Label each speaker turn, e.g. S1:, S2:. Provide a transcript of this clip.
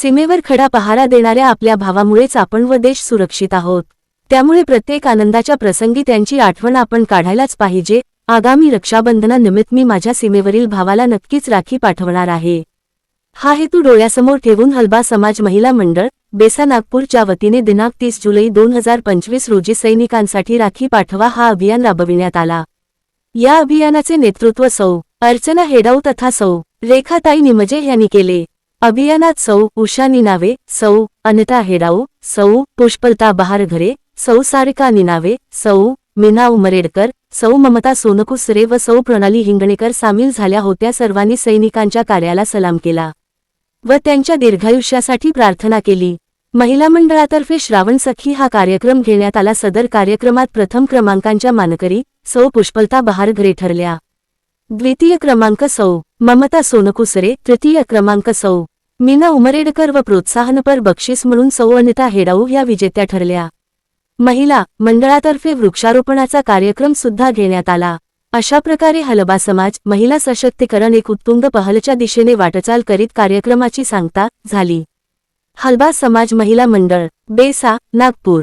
S1: सीमेवर खडा पहारा देणाऱ्या आपल्या भावामुळेच आपण व देश सुरक्षित आहोत. त्यामुळे प्रत्येक आनंदाच्या प्रसंगी त्यांची आठवण आपण काढायलाच पाहिजे. आगामी रक्षाबंधनानिमित्त मी माझ्या सीमेवरील भावाला नक्कीच राखी पाठवणार आहे. हा हेतू डोळ्यासमोर ठेवून हलबा समाज महिला मंडळ बेसा नागपूरच्या वतीने दिनांक तीस जुलै दोन हजार पंचवीस रोजी सैनिकांसाठी राखी पाठवा हा अभियान राबविण्यात आला. या अभियानाचे नेतृत्व सौ अर्चना हेडाऊ तथा सौ रेखाताई निमजे यांनी केले. अभियानात सौ उषा निनावे सौ अनिता हेडाऊ सौ पुष्पलता बहारघरे सौ सारिका निनावे सौ मीना उमरेडकर सौ ममता सोनकुसरे व सौ प्रणाली हिंगणेकर सामील झाल्या होत्या सर्वांनी सैनिकांच्या कार्याला सलाम केला व त्यांच्या दीर्घायुष्यासाठी प्रार्थना केली. महिला मंडळातर्फे श्रावण सखी हा कार्यक्रम घेण्यात आला. सदर कार्यक्रमात प्रथम क्रमांकांच्या मानकरी सौ पुष्पलता बहारघरे ठरल्या. द्वितीय क्रमांक सौ. ममता सोनकुसरे तृतीय क्रमांक सौ. मीना उमरेडकर व प्रोत्साहनपर बक्षीस म्हणून सौ अनिता हेडाऊ या विजेत्या ठरल्या. महिला मंडळातर्फे वृक्षारोपणाचा कार्यक्रम सुद्धा घेण्यात आला. अशा प्रकारे हलबा समाज महिला सशक्तीकरण एक उत्तुंग पहलच्या दिशेने वाटचाल करीत कार्यक्रमाची सांगता झाली. हलबा समाज महिला मंडळ बेसा नागपूर.